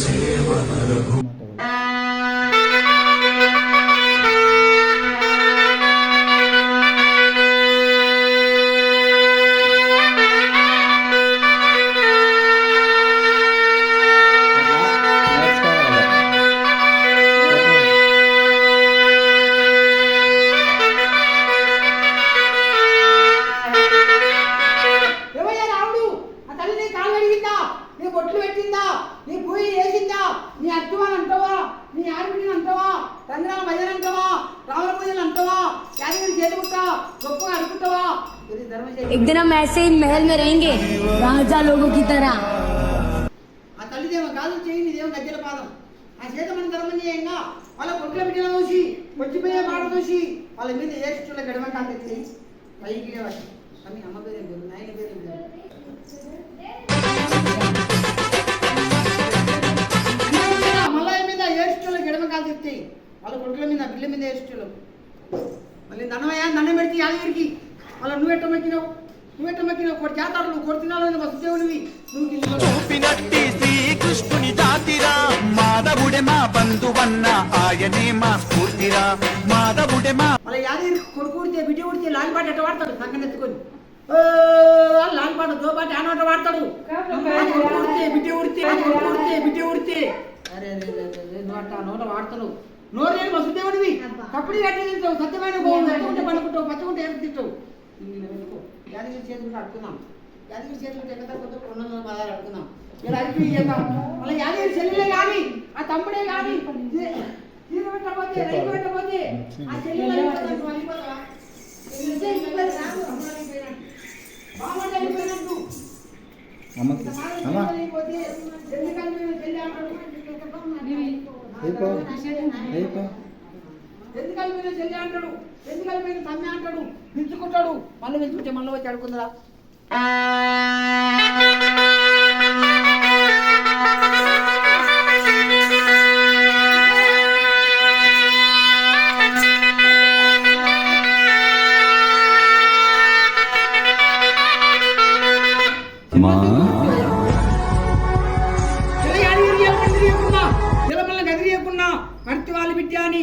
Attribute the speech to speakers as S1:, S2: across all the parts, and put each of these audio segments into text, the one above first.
S1: सेवनरघु
S2: एक दिन हम ऐसे ही महल में रहेंगे राजा लोगों की तरह
S1: ఆ తల్లిదేమో కాదు చేయి నీదేమో దగ్గర పాదం ఆ చేత మన ధర్మం చేయంగా వాళ్ళ పొట్ల బిడ్డలు చూసి వచ్చిపోయే మాట చూసి వాళ్ళ మీద ఏ శిష్యుల గడమ కాంతి పైకి లేవాలి కానీ అమ్మ పేరు ఏం పేరు నాయన పేరు ఏం పేరు మల్లయ్య మీద ఏడుచుల గడమ కాలు తెస్తాయి వాళ్ళ కొడుకుల మీద బిడ్డ మీద ఏడుచులు మళ్ళీ దండమయ్య దండం పెడితే యాదగిరికి వాళ్ళ నువ్వెట్ట మక్కినావు? నువ్వెట్ట మక్కినావు? కొట్టి చేతాడు నువ్వు కొడుతున్నావు వస్తు దేవునివి నువ్వు కింద
S3: చూపినట్టి శ్రీకృష్ణుని జాతిరా. మాధవుడే మా బంధువన్న ఆయనే మా స్ఫూర్తిరా. మాధవుడే మా
S1: మళ్ళీ యాదగిరి కొడుకు ఉడితే బిడ్డ ఉడితే లాలిపాట ఎట్ట వాడతాడు ఓ, లాలిపాట దోపాటి ఆనోట వాడతాడు కొడుకు ఉడితే బిడ్డ ఉడితే కొడుకు ఉడితే బిడ్డ ఉడితే అరే అట్ట నోట వాడతావు. నోరేని వసుదేవుడివి కప్పుడు కట్టి తింటావు సత్యమైన బాగుంది పడుకుంటావు పచ్చకుంటే ఏం తింటావు? ఇలా పెట్టుకో యాదగిరి చేతులు అడుగుతున్నాం. యాదగిరి చేతులు ఎక్కడ రెండు వందల పదాలు అడుగుతున్నాం. ఇలా అడిగి చేద్దాం. మళ్ళీ యాదగిరి చెల్లెలే కానీ ఆ తమ్ముడే కానీ రైలు పెట్టకపోతే ఆ చెల్లెలు అయిపోతాడు, నువ్వు చెల్లెలు అయిపోతే చెల్లి అంటాడు. ఎందుకు కలిపిన చెల్లి అంటాడు ఎందుకు కలిపిన తమ్మి అంటాడు? పిలుచుకుంటాడు? మళ్ళీ పిలుచుకుంటే మళ్ళీ వచ్చి నిలమల్ల గదిరియకున్నా వాళ్ళు బిడ్డ అని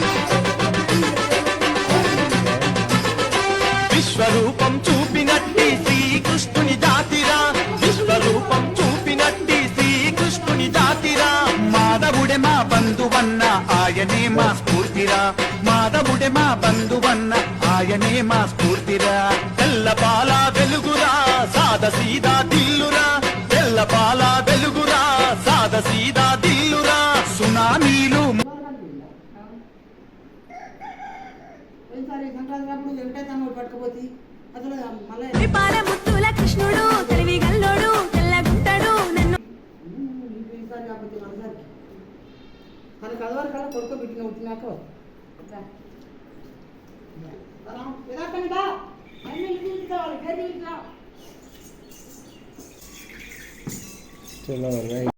S3: బంధువన్న ఆయనే మా స్ఫూర్తిరా. మాధవుడే మా బంధువన్న ఆయనే మా స్ఫూర్తిరా. తెల్ల పాల వెలుగురా సాద సీదా దిల్లురా. తెల్ల పాల వెలుగురా సాద సీదా దిల్లురా. సునామీలు
S1: సంక్రాంతి పట్టుకుపోతే అసలు మళ్ళీ మన కదవారి కల్లా కొడుకు బిడ్డగా ఉంటున్నాక
S4: చలో రైట్